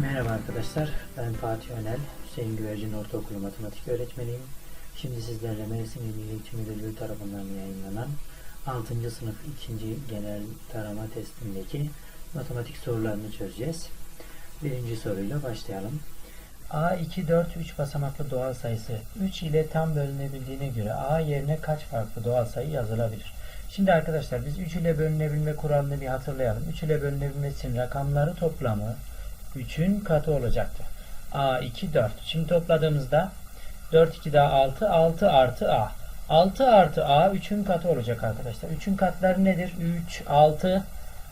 Merhaba arkadaşlar, ben Fatih Önel, Hüseyin Güvercin Ortaokulu Matematik Öğretmeniyim. Şimdi sizlerle Mersin İl Eğitim Müdürlüğü tarafından yayınlanan 6. sınıf 2. genel tarama testindeki matematik sorularını çözeceğiz. Birinci soruyla başlayalım. A 2, 4, 3 basamaklı doğal sayısı 3 ile tam bölünebildiğine göre A yerine kaç farklı doğal sayı yazılabilir? Şimdi arkadaşlar biz 3 ile bölünebilme kuralını bir hatırlayalım. 3 ile bölünebilmesi için rakamları toplamı 3'ün katı olacaktı. A 2 4. Şimdi topladığımızda 4 2 daha 6 6 artı A. 6 artı A 3'ün katı olacak arkadaşlar. 3'ün katları nedir? 3 6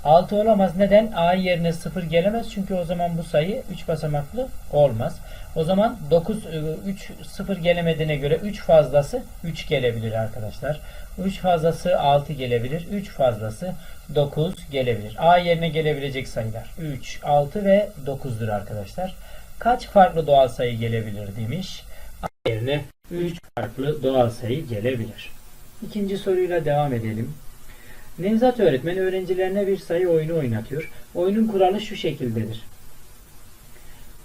6 olamaz. Neden? A yerine 0 gelemez. Çünkü o zaman bu sayı 3 basamaklı olmaz. O zaman 9 3 0 gelemediğine göre 3 fazlası 3 gelebilir arkadaşlar. 3 fazlası 6 gelebilir. 3 fazlası 9 gelebilir. A yerine gelebilecek sayılar 3, 6 ve 9'dur arkadaşlar. Kaç farklı doğal sayı gelebilir demiş. A yerine 3 farklı doğal sayı gelebilir. İkinci soruyla devam edelim. Nevzat öğretmen öğrencilerine bir sayı oyunu oynatıyor. Oyunun kuralı şu şekildedir.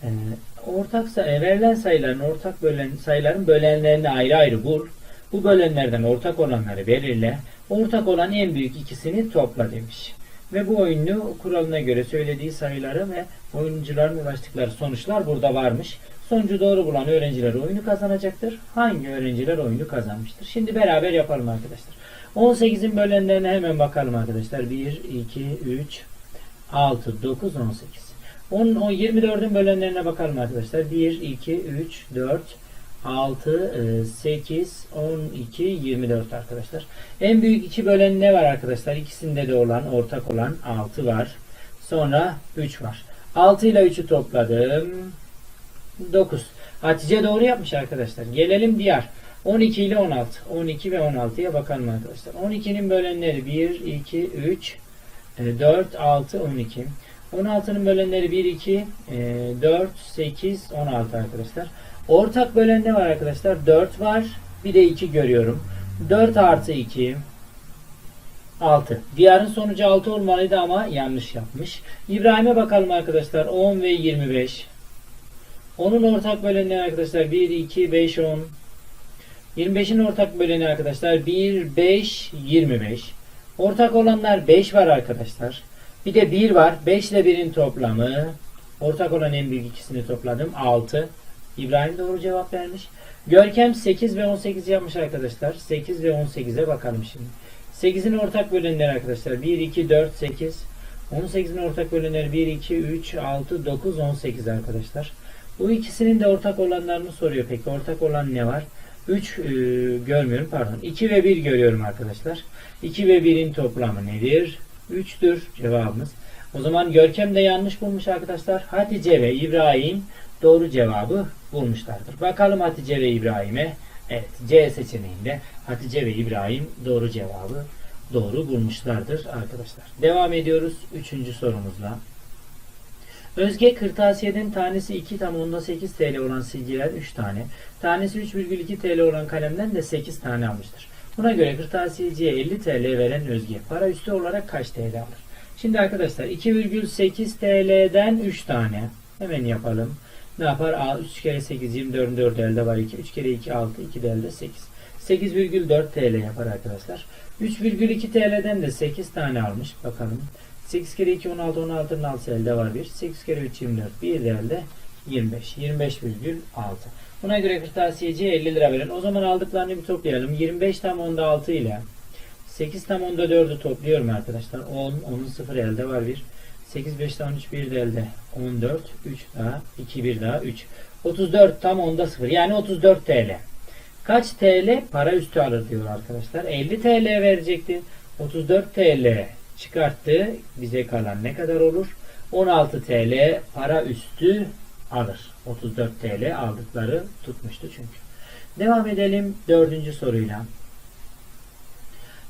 Ee, ortak say- verilen sayıların ortak bölen sayıların bölenlerini ayrı ayrı bul. Bu bölenlerden ortak olanları belirle. Ortak olan en büyük ikisini topla demiş. Ve bu oyunu kuralına göre söylediği sayıları ve oyuncuların ulaştıkları sonuçlar burada varmış. Sonucu doğru bulan öğrenciler oyunu kazanacaktır. Hangi öğrenciler oyunu kazanmıştır? Şimdi beraber yapalım arkadaşlar. 18'in bölenlerine hemen bakalım arkadaşlar. 1, 2, 3, 6, 9, 18. 10, 10 24'ün bölenlerine bakalım arkadaşlar. 1, 2, 3, 4, 6, 8, 12, 24 arkadaşlar. En büyük iki bölen ne var arkadaşlar? İkisinde de olan, ortak olan 6 var. Sonra 3 var. 6 ile 3'ü topladım. 9. Hatice doğru yapmış arkadaşlar. Gelelim diğer. 12 ile 16. 12 ve 16'ya bakalım arkadaşlar. 12'nin bölenleri 1, 2, 3, 4, 6, 12. 16'nın bölenleri 1, 2, 4, 8, 16 arkadaşlar. Ortak bölen ne var arkadaşlar? 4 var. Bir de 2 görüyorum. 4 artı 2 6. Diğer'in sonucu 6 olmalıydı ama yanlış yapmış. İbrahim'e bakalım arkadaşlar. 10 ve 25. Onun ortak böleni ne arkadaşlar? 1, 2, 5, 10. 25'in ortak böleni arkadaşlar 1, 5, 25. Ortak olanlar 5 var arkadaşlar. Bir de 1 var. 5 ile 1'in toplamı. Ortak olan en büyük ikisini topladım. 6. İbrahim doğru cevap vermiş. Görkem 8 ve 18 yapmış arkadaşlar. 8 ve 18'e bakalım şimdi. 8'in ortak bölenleri arkadaşlar. 1, 2, 4, 8. 18'in ortak bölenleri 1, 2, 3, 6, 9, 18 arkadaşlar. Bu ikisinin de ortak olanlarını soruyor. Peki ortak olan ne var? 3 e, görmüyorum pardon. 2 ve 1 görüyorum arkadaşlar. 2 ve 1'in toplamı nedir? 3'tür cevabımız. O zaman Görkem de yanlış bulmuş arkadaşlar. Hatice ve İbrahim doğru cevabı bulmuşlardır. Bakalım Hatice ve İbrahim'e. Evet C seçeneğinde Hatice ve İbrahim doğru cevabı doğru bulmuşlardır arkadaşlar. Devam ediyoruz 3. sorumuzla. Özge kırtasiyeden tanesi 2 tam onda 8 TL olan silgiler 3 tane. Tanesi 3,2 TL olan kalemden de 8 tane almıştır. Buna göre kırtasiyeciye 50 TL veren Özge para üstü olarak kaç TL alır? Şimdi arkadaşlar 2,8 TL'den 3 tane. Hemen yapalım. Ne yapar? A 3 kere 8 24 4 elde var 2. 3 kere 2 6 2 de elde 8. 8,4 TL yapar arkadaşlar. 3,2 TL'den de 8 tane almış. Bakalım. 8 kere 2 16 16'nın 6 elde var 1. 8 kere 3 24. Bir de elde 25. 25,6. Buna göre kırtasiyeciye 50 lira veren. O zaman aldıklarını bir toplayalım. 25 tam onda 6 ile 8 tam onda 4'ü topluyorum arkadaşlar. 10, 10'un 0 elde var 1. 8, 5 tam 13 bir de elde. 14, 3 daha, 2, 1 daha, 3. 34 tam onda 0. Yani 34 TL. Kaç TL para üstü alır diyor arkadaşlar. 50 TL verecekti. 34 TL çıkarttı. Bize kalan ne kadar olur? 16 TL para üstü alır. 34 TL aldıkları tutmuştu çünkü. Devam edelim dördüncü soruyla.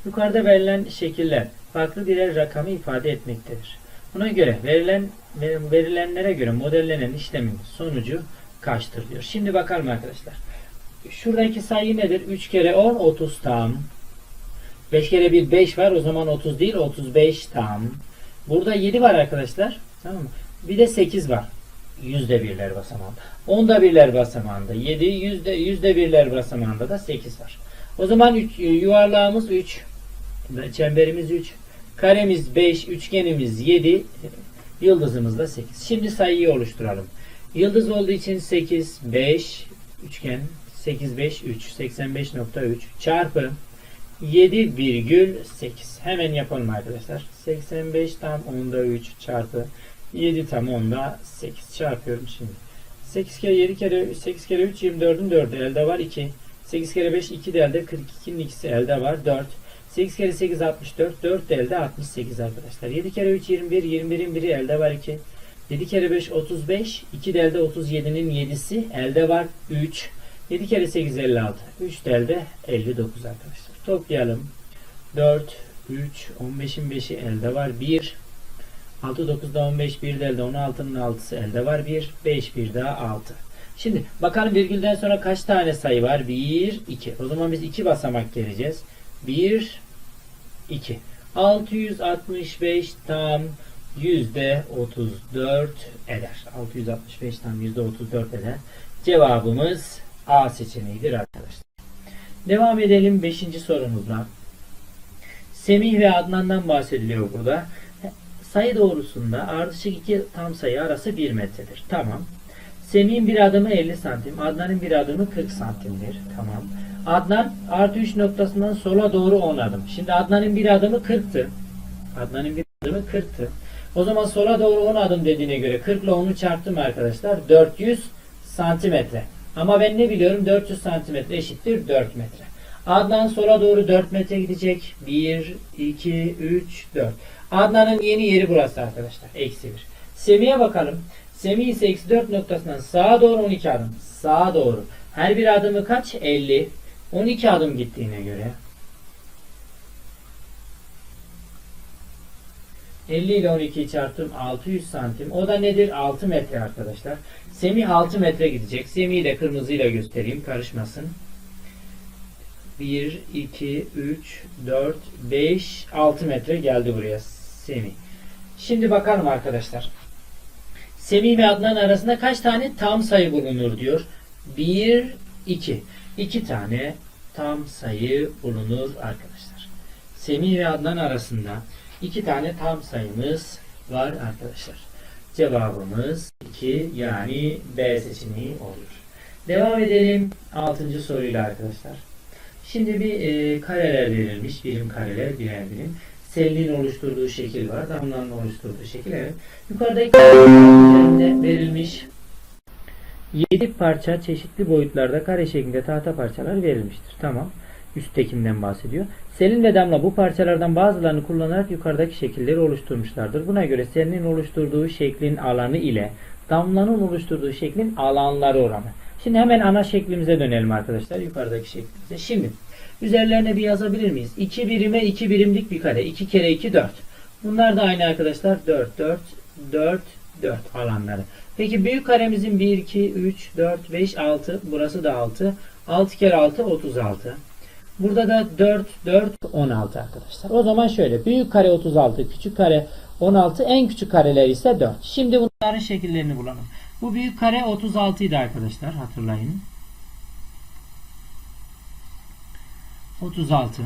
Yukarıda verilen şekiller farklı birer rakamı ifade etmektedir. Buna göre verilen verilenlere göre modellenen işlemin sonucu kaçtır diyor. Şimdi bakalım arkadaşlar. Şuradaki sayı nedir? 3 kere 10 30 tam. 5 kere 1 5 var. O zaman 30 değil 35 tam. Burada 7 var arkadaşlar. Tamam mı? Bir de 8 var. yüzde birler basamağında. Onda birler basamağında 7, yüzde, yüzde birler basamağında da 8 var. O zaman üç, yuvarlağımız 3, çemberimiz 3, karemiz 5, üçgenimiz 7, yıldızımız da 8. Şimdi sayıyı oluşturalım. Yıldız olduğu için 8, 5, üçgen 8, 5, 3, 85.3 çarpı 7,8. Hemen yapalım arkadaşlar. 85 tam onda 3 çarpı 7 tam onda 8 çarpıyorum şimdi. 8 kere 7 kere 8 kere 3 24'ün 4'ü elde var 2. 8 kere 5 2 de elde 42'nin ikisi elde var 4. 8 kere 8 64 4 de elde 68 arkadaşlar. 7 kere 3 21 21'in biri elde var 2. 7 kere 5 35 2 de elde 37'nin 7'si elde var 3. 7 kere 8 56. 3 de elde 59 arkadaşlar. Toplayalım. 4 3 15'in 5'i elde var 1. 6 9'da 15 1 de elde 16'nın 6'sı elde var 1. 5 1 daha 6. Şimdi bakalım virgülden sonra kaç tane sayı var? 1 2. O zaman biz 2 basamak geleceğiz. 1 2. 665 tam yüzde 34 eder. 665 tam yüzde 34 eder. Cevabımız A seçeneğidir arkadaşlar. Devam edelim 5. sorumuzla. Semih ve Adnan'dan bahsediliyor burada. Sayı doğrusunda ardışık iki tam sayı arası 1 metredir. Tamam. Semih'in bir adımı 50 santim, Adnan'ın bir adımı 40 santimdir. Tamam. Adnan artı 3 noktasından sola doğru 10 adım. Şimdi Adnan'ın bir adımı 40'tı. Adnan'ın bir adımı 40'tı. O zaman sola doğru 10 adım dediğine göre 40 ile 10'u çarptım arkadaşlar. 400 santimetre. Ama ben ne biliyorum? 400 santimetre eşittir 4 metre. Adnan sola doğru 4 metre gidecek. 1, 2, 3, 4. Adnan'ın yeni yeri burası arkadaşlar. Eksi 1. Semih'e bakalım. Semih ise eksi 4 noktasından sağa doğru 12 adım. Sağa doğru. Her bir adımı kaç? 50. 12 adım gittiğine göre 50 ile 12'yi çarptım 600 santim. O da nedir? 6 metre arkadaşlar. Semih 6 metre gidecek. Semih'i de kırmızıyla göstereyim karışmasın. 1, 2, 3, 4, 5, 6 metre geldi buraya Semih. Şimdi bakalım arkadaşlar. Semih ve Adnan arasında kaç tane tam sayı bulunur diyor. 1, 2. 2 tane tam sayı bulunur arkadaşlar. Semih ve Adnan arasında 2 tane tam sayımız var arkadaşlar. Cevabımız 2 yani B seçeneği olur. Devam edelim 6. soruyla arkadaşlar. Şimdi bir e, kareler verilmiş. Birim kareler birer birim. Selinin oluşturduğu şekil var. Damlanın oluşturduğu şekil. Evet. Yukarıdaki üzerinde verilmiş 7 parça çeşitli boyutlarda kare şeklinde tahta parçalar verilmiştir. Tamam. Üsttekinden bahsediyor. Selin ve Damla bu parçalardan bazılarını kullanarak yukarıdaki şekilleri oluşturmuşlardır. Buna göre Selin'in oluşturduğu şeklin alanı ile Damla'nın oluşturduğu şeklin alanları oranı. Şimdi hemen ana şeklimize dönelim arkadaşlar. Yukarıdaki şeklimize. Şimdi üzerlerine bir yazabilir miyiz? 2 birime 2 birimlik bir kare. 2 kere 2 4. Bunlar da aynı arkadaşlar. 4 4 4 4 alanları. Peki büyük karemizin 1 2 3 4 5 6 burası da 6. 6 kere 6 36. Burada da 4 4 16 arkadaşlar. O zaman şöyle büyük kare 36, küçük kare 16, en küçük kareler ise 4. Şimdi bunların şekillerini bulalım. Bu büyük kare 36 idi arkadaşlar hatırlayın. 36.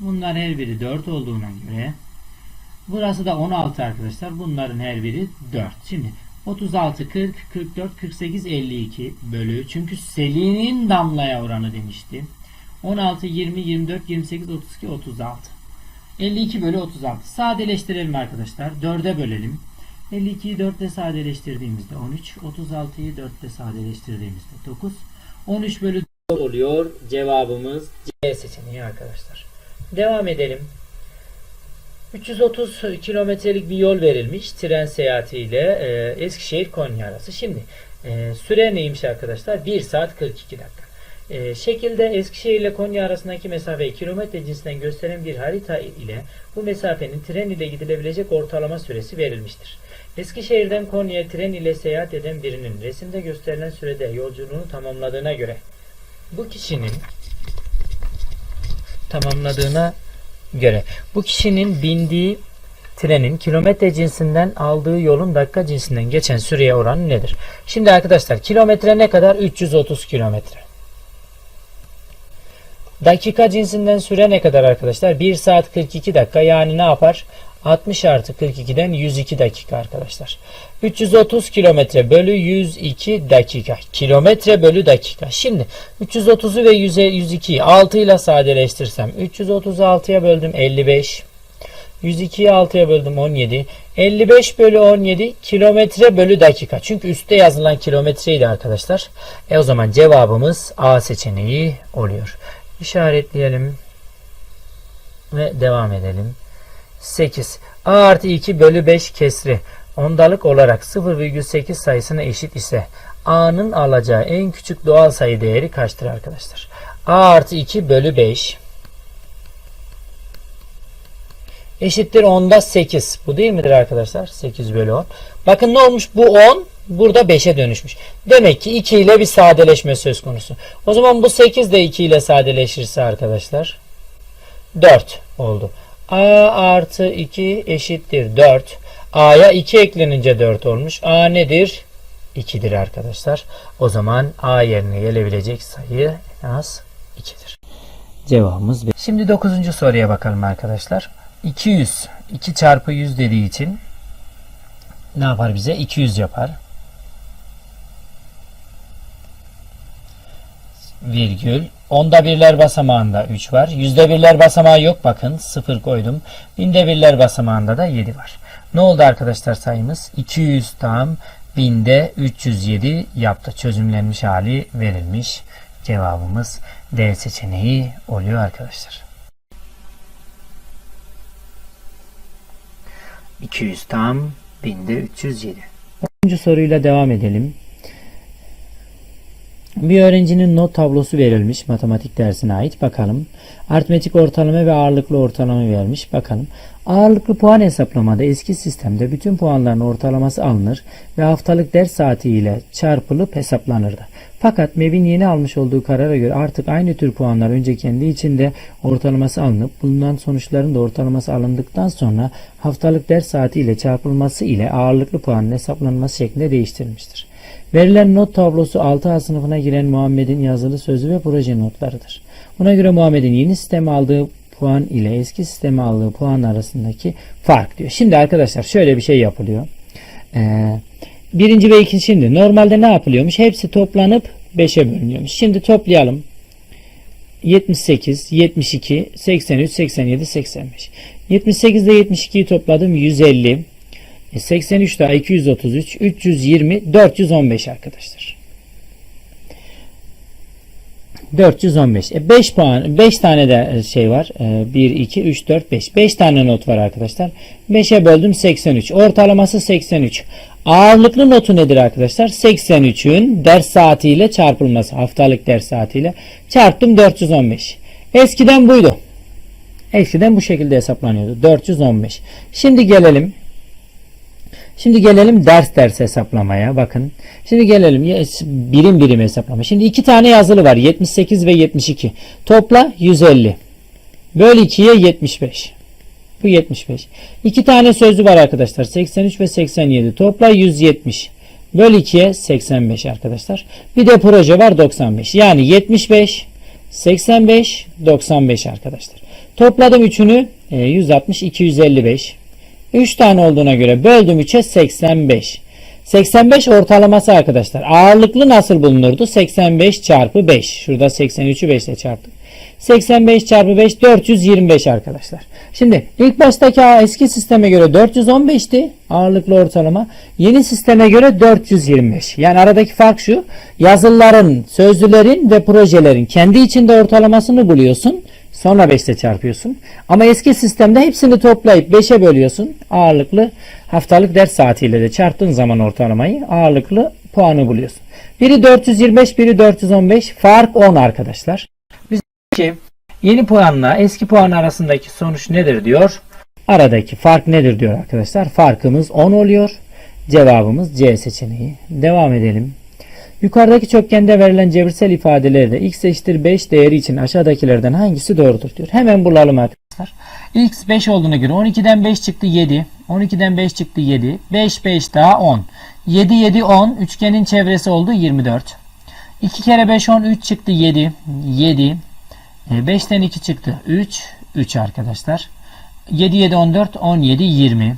Bunlar her biri 4 olduğuna göre burası da 16 arkadaşlar. Bunların her biri 4. Şimdi 36, 40, 44, 48, 52 bölü. Çünkü Selin'in damlaya oranı demişti. 16, 20, 24, 28, 32, 36. 52 bölü 36. Sadeleştirelim arkadaşlar. 4'e bölelim. 52'yi 4 ile sadeleştirdiğimizde 13. 36'yı 4 ile sadeleştirdiğimizde 9. 13 bölü 4 oluyor. Cevabımız C seçeneği arkadaşlar. Devam edelim. 330 kilometrelik bir yol verilmiş tren seyahatiyle e, Eskişehir Konya arası. Şimdi e, süre neymiş arkadaşlar? 1 saat 42 dakika. E, şekilde Eskişehir ile Konya arasındaki mesafeyi kilometre cinsinden gösteren bir harita ile bu mesafenin tren ile gidilebilecek ortalama süresi verilmiştir. Eskişehir'den Konya'ya tren ile seyahat eden birinin resimde gösterilen sürede yolculuğunu tamamladığına göre bu kişinin tamamladığına göre bu kişinin bindiği trenin kilometre cinsinden aldığı yolun dakika cinsinden geçen süreye oranı nedir? Şimdi arkadaşlar kilometre ne kadar? 330 kilometre. Dakika cinsinden süre ne kadar arkadaşlar? 1 saat 42 dakika yani ne yapar? 60 artı 42'den 102 dakika arkadaşlar. 330 kilometre bölü 102 dakika. Kilometre bölü dakika. Şimdi 330'u ve 100'e 102'yi 6 ile sadeleştirsem 336'ya böldüm 55. 102'yi 6'ya böldüm 17. 55 bölü 17 kilometre bölü dakika. Çünkü üstte yazılan kilometreydi arkadaşlar. E o zaman cevabımız A seçeneği oluyor. İşaretleyelim. Ve devam edelim. 8. A artı 2 bölü 5 kesri ondalık olarak 0,8 sayısına eşit ise A'nın alacağı en küçük doğal sayı değeri kaçtır arkadaşlar? A artı 2 bölü 5 eşittir 10'da 8. Bu değil midir arkadaşlar? 8 bölü 10. Bakın ne olmuş? Bu 10 burada 5'e dönüşmüş. Demek ki 2 ile bir sadeleşme söz konusu. O zaman bu 8 de 2 ile sadeleşirse arkadaşlar 4 oldu. A artı 2 eşittir 4. A'ya 2 eklenince 4 olmuş. A nedir? 2'dir arkadaşlar. O zaman A yerine gelebilecek sayı en az 2'dir. Cevabımız B. Şimdi 9. soruya bakalım arkadaşlar. 200. 2 çarpı 100 dediği için ne yapar bize? 200 yapar. Virgül. Onda birler basamağında 3 var. Yüzde birler basamağı yok bakın. 0 koydum. Binde birler basamağında da 7 var. Ne oldu arkadaşlar sayımız? 200 tam binde 307 yaptı. Çözümlenmiş hali verilmiş. Cevabımız D seçeneği oluyor arkadaşlar. 200 tam binde 307. 10. soruyla devam edelim. Bir öğrencinin not tablosu verilmiş matematik dersine ait. Bakalım. Aritmetik ortalama ve ağırlıklı ortalama vermiş. Bakalım. Ağırlıklı puan hesaplamada eski sistemde bütün puanların ortalaması alınır ve haftalık ders saati ile çarpılıp hesaplanırdı. Fakat MEB'in yeni almış olduğu karara göre artık aynı tür puanlar önce kendi içinde ortalaması alınıp bulunan sonuçların da ortalaması alındıktan sonra haftalık ders saati ile çarpılması ile ağırlıklı puanın hesaplanması şeklinde değiştirilmiştir. Verilen not tablosu 6A sınıfına giren Muhammed'in yazılı sözü ve proje notlarıdır. Buna göre Muhammed'in yeni sisteme aldığı puan ile eski sisteme aldığı puan arasındaki fark diyor. Şimdi arkadaşlar şöyle bir şey yapılıyor. Ee, birinci ve ikinci şimdi normalde ne yapılıyormuş? Hepsi toplanıp 5'e bölünüyormuş. Şimdi toplayalım. 78, 72, 83, 87, 85. 78 ile 72'yi topladım 150. E 83 daha 233, 320, 415 arkadaşlar. 415. E 5 puan 5 tane de şey var. E 1 2 3 4 5. 5 tane not var arkadaşlar. 5'e böldüm 83. Ortalaması 83. Ağırlıklı notu nedir arkadaşlar? 83'ün ders saatiyle çarpılması. Haftalık ders saatiyle çarptım 415. Eskiden buydu. Eskiden bu şekilde hesaplanıyordu. 415. Şimdi gelelim Şimdi gelelim ders ders hesaplamaya. Bakın. Şimdi gelelim birim birim hesaplama. Şimdi iki tane yazılı var. 78 ve 72. Topla 150. Böl 2'ye 75. Bu 75. İki tane sözlü var arkadaşlar. 83 ve 87. Topla 170. Böl 2'ye 85 arkadaşlar. Bir de proje var 95. Yani 75, 85, 95 arkadaşlar. Topladım üçünü 160, 255. 3 tane olduğuna göre böldüm 3'e 85. 85 ortalaması arkadaşlar. Ağırlıklı nasıl bulunurdu? 85 çarpı 5. Şurada 83'ü 5 ile çarptık. 85 çarpı 5 425 arkadaşlar. Şimdi ilk baştaki eski sisteme göre 415'ti ağırlıklı ortalama. Yeni sisteme göre 425. Yani aradaki fark şu. Yazılıların, sözlülerin ve projelerin kendi içinde ortalamasını buluyorsun. Sonra 5 ile çarpıyorsun. Ama eski sistemde hepsini toplayıp 5'e bölüyorsun. Ağırlıklı haftalık ders saatiyle de çarptığın zaman ortalamayı ağırlıklı puanı buluyorsun. Biri 425, biri 415. Fark 10 arkadaşlar. Biz ki yeni puanla eski puan arasındaki sonuç nedir diyor. Aradaki fark nedir diyor arkadaşlar. Farkımız 10 oluyor. Cevabımız C seçeneği. Devam edelim. Yukarıdaki çokgende verilen cebirsel ifadelerde x eşittir 5 değeri için aşağıdakilerden hangisi doğrudur diyor. Hemen bulalım arkadaşlar. X 5 olduğuna göre 12'den 5 çıktı 7. 12'den 5 çıktı 7. 5 5 daha 10. 7 7 10. Üçgenin çevresi oldu 24. 2 kere 5 10 3 çıktı 7. 7. 5'ten 2 çıktı 3. 3 arkadaşlar. 7 7 14 17 20.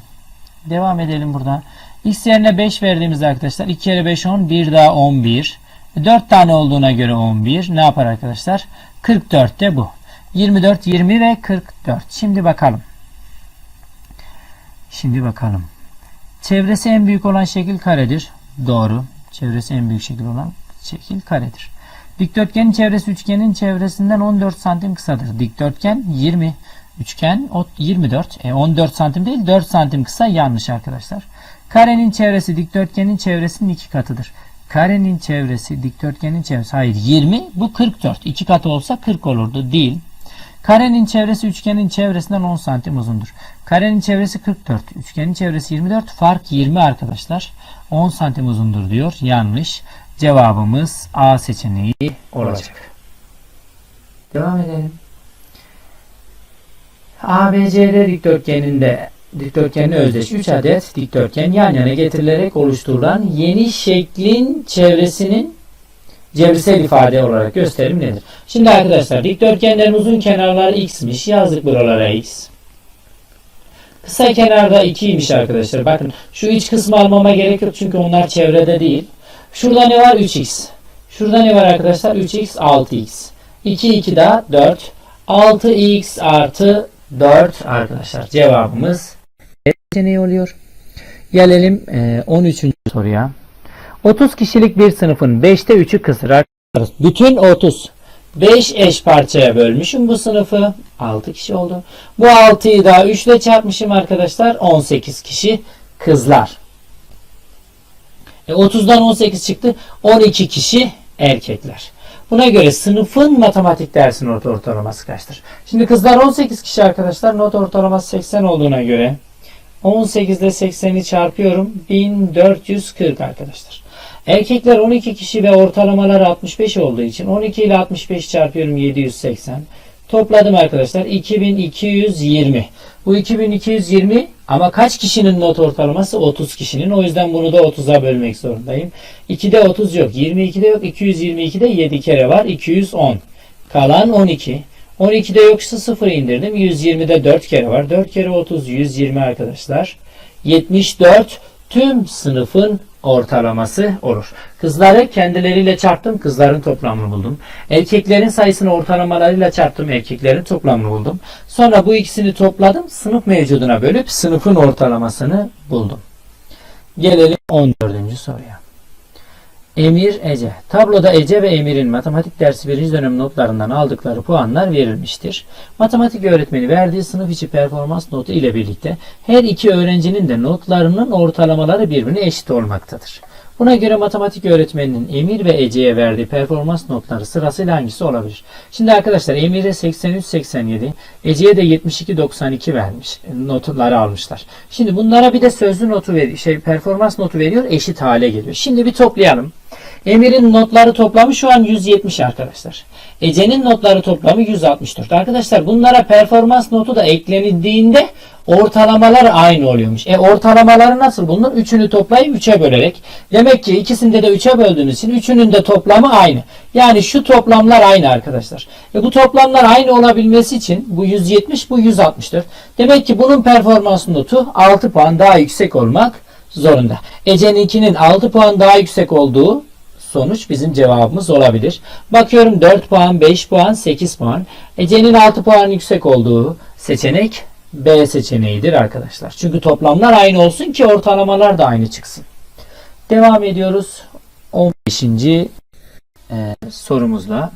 Devam edelim burada. X yerine 5 verdiğimizde arkadaşlar 2 kere 5 10 1 daha 11. 4 tane olduğuna göre 11. Ne yapar arkadaşlar? 44 de bu. 24, 20 ve 44. Şimdi bakalım. Şimdi bakalım. Çevresi en büyük olan şekil karedir. Doğru. Çevresi en büyük şekil olan şekil karedir. Dikdörtgenin çevresi üçgenin çevresinden 14 santim kısadır. Dikdörtgen 20. Üçgen 24. E 14 santim değil 4 santim kısa yanlış arkadaşlar. Karenin çevresi dikdörtgenin çevresinin iki katıdır. Karenin çevresi dikdörtgenin çevresi. Hayır 20 bu 44. İki katı olsa 40 olurdu. Değil. Karenin çevresi üçgenin çevresinden 10 santim uzundur. Karenin çevresi 44. Üçgenin çevresi 24. Fark 20 arkadaşlar. 10 santim uzundur diyor. Yanlış. Cevabımız A seçeneği olacak. Devam edelim. ABCD dikdörtgeninde dikdörtgenine özdeş 3 adet dikdörtgen yan yana getirilerek oluşturulan yeni şeklin çevresinin Çevresel ifade olarak gösterim nedir? Şimdi arkadaşlar dikdörtgenlerin uzun kenarları x'miş. Yazdık buralara x. Kısa kenarda 2'ymiş arkadaşlar. Bakın şu iç kısmı almama gerek yok çünkü onlar çevrede değil. Şurada ne var? 3x. Şurada ne var arkadaşlar? 3x 6x. 2 2 daha 4. 6x artı 4 arkadaşlar. Cevabımız ne oluyor? Gelelim e, 13. soruya. 30 kişilik bir sınıfın 5'te 3'ü kısır. Bütün 30 5 eş parçaya bölmüşüm bu sınıfı. 6 kişi oldu. Bu 6'yı daha 3 ile çarpmışım arkadaşlar. 18 kişi kızlar. E 30'dan 18 çıktı. 12 kişi erkekler. Buna göre sınıfın matematik dersinin not ortalaması kaçtır? Şimdi kızlar 18 kişi arkadaşlar. Not ortalaması 80 olduğuna göre 18 ile 80'i çarpıyorum. 1440 arkadaşlar. Erkekler 12 kişi ve ortalamaları 65 olduğu için 12 ile 65 çarpıyorum 780. Topladım arkadaşlar 2220. Bu 2220 ama kaç kişinin not ortalaması? 30 kişinin. O yüzden bunu da 30'a bölmek zorundayım. 2'de 30 yok. 22'de yok. 222'de 7 kere var. 210. Kalan 12. 12'de yoksa 0 indirdim. 120'de 4 kere var. 4 kere 30 120 arkadaşlar. 74 tüm sınıfın ortalaması olur. Kızları kendileriyle çarptım. Kızların toplamını buldum. Erkeklerin sayısını ortalamalarıyla çarptım. Erkeklerin toplamını buldum. Sonra bu ikisini topladım. Sınıf mevcuduna bölüp sınıfın ortalamasını buldum. Gelelim 14. soruya. Emir Ece. Tabloda Ece ve Emir'in matematik dersi birinci dönem notlarından aldıkları puanlar verilmiştir. Matematik öğretmeni verdiği sınıf içi performans notu ile birlikte her iki öğrencinin de notlarının ortalamaları birbirine eşit olmaktadır. Buna göre matematik öğretmeninin Emir ve Ece'ye verdiği performans notları sırasıyla hangisi olabilir? Şimdi arkadaşlar Emir'e 83-87, Ece'ye de 72-92 vermiş. Notları almışlar. Şimdi bunlara bir de sözlü notu ver, şey performans notu veriyor, eşit hale geliyor. Şimdi bir toplayalım. Emir'in notları toplamı şu an 170 arkadaşlar. Ece'nin notları toplamı 164. Arkadaşlar bunlara performans notu da eklenildiğinde ortalamalar aynı oluyormuş. E ortalamaları nasıl bulunur? Üçünü toplayıp 3'e bölerek. Demek ki ikisinde de 3'e böldüğünüz için üçünün de toplamı aynı. Yani şu toplamlar aynı arkadaşlar. E bu toplamlar aynı olabilmesi için bu 170 bu 164. Demek ki bunun performans notu 6 puan daha yüksek olmak zorunda. Ece'ninkinin 6 puan daha yüksek olduğu sonuç bizim cevabımız olabilir. Bakıyorum 4 puan, 5 puan, 8 puan. Ece'nin 6 puan yüksek olduğu seçenek B seçeneğidir arkadaşlar. Çünkü toplamlar aynı olsun ki ortalamalar da aynı çıksın. Devam ediyoruz. 15. E, sorumuzla.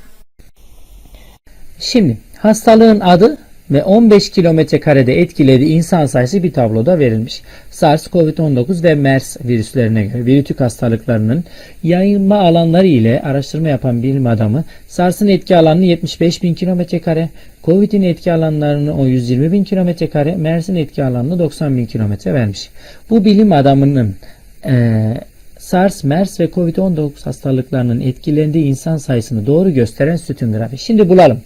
Şimdi hastalığın adı ve 15 kilometre karede etkilediği insan sayısı bir tabloda verilmiş. SARS-CoV-19 ve MERS virüslerine göre virütük hastalıklarının yayılma alanları ile araştırma yapan bilim adamı SARS'ın etki alanını 75 bin kilometre kare, COVID'in etki alanlarını o 120 bin kilometre kare, MERS'in etki alanını 90 bin kilometre vermiş. Bu bilim adamının e, SARS, MERS ve COVID-19 hastalıklarının etkilendiği insan sayısını doğru gösteren sütun grafiği. Şimdi bulalım.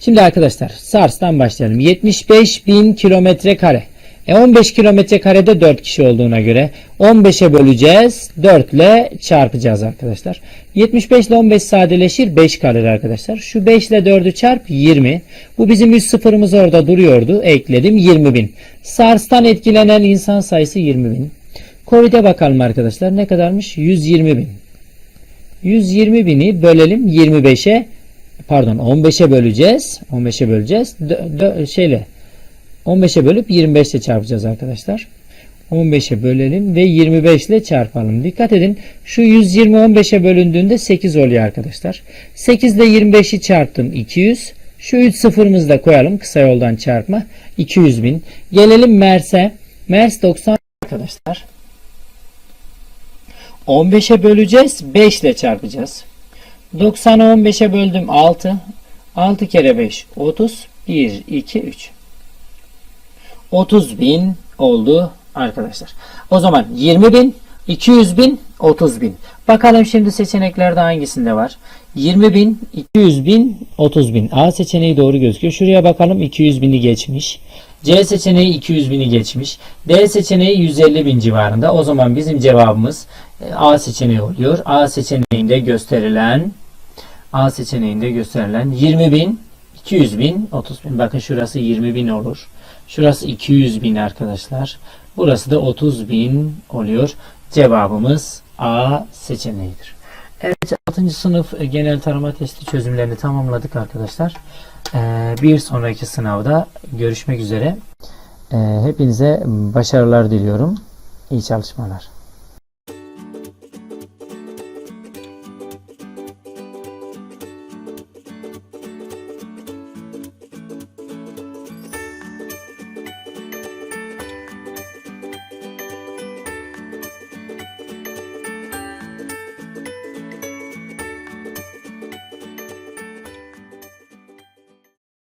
Şimdi arkadaşlar SARS'tan başlayalım. 75 bin kilometre kare. E 15 kilometre karede 4 kişi olduğuna göre 15'e böleceğiz. 4 ile çarpacağız arkadaşlar. 75 ile 15 sadeleşir 5 kalır arkadaşlar. Şu 5 ile 4'ü çarp 20. Bu bizim 100 sıfırımız orada duruyordu. Ekledim 20 bin. SARS'tan etkilenen insan sayısı 20 bin. Covid'e bakalım arkadaşlar. Ne kadarmış? 120 bin. 120 bini bölelim 25'e pardon 15'e böleceğiz. 15'e böleceğiz. Dö- dö- şeyle 15'e bölüp 25 ile çarpacağız arkadaşlar. 15'e bölelim ve 25 ile çarpalım. Dikkat edin şu 120 15'e bölündüğünde 8 oluyor arkadaşlar. 8 ile 25'i çarptım 200. Şu 3 sıfırımızı da koyalım kısa yoldan çarpma 200 bin. Gelelim MERS'e. MERS 90 arkadaşlar. 15'e böleceğiz 5 ile çarpacağız. 90'ı 15'e böldüm 6. 6 kere 5 30. 1, 2, 3. 30 bin oldu arkadaşlar. O zaman 20 bin, 200 bin, 30 bin. Bakalım şimdi seçeneklerde hangisinde var? 20 bin, 200 bin, 30 bin. A seçeneği doğru gözüküyor. Şuraya bakalım 200 bini geçmiş. C seçeneği 200 bini geçmiş. D seçeneği 150 bin civarında. O zaman bizim cevabımız e, A seçeneği oluyor. A seçeneğinde gösterilen A seçeneğinde gösterilen 20 bin, 200 bin, 30 bin. Bakın şurası 20 bin olur. Şurası 200 bin arkadaşlar. Burası da 30 bin oluyor. Cevabımız A seçeneğidir. Evet 6. sınıf e, genel tarama testi çözümlerini tamamladık arkadaşlar. Ee, bir sonraki sınavda görüşmek üzere. Ee, hepinize başarılar diliyorum. İyi çalışmalar.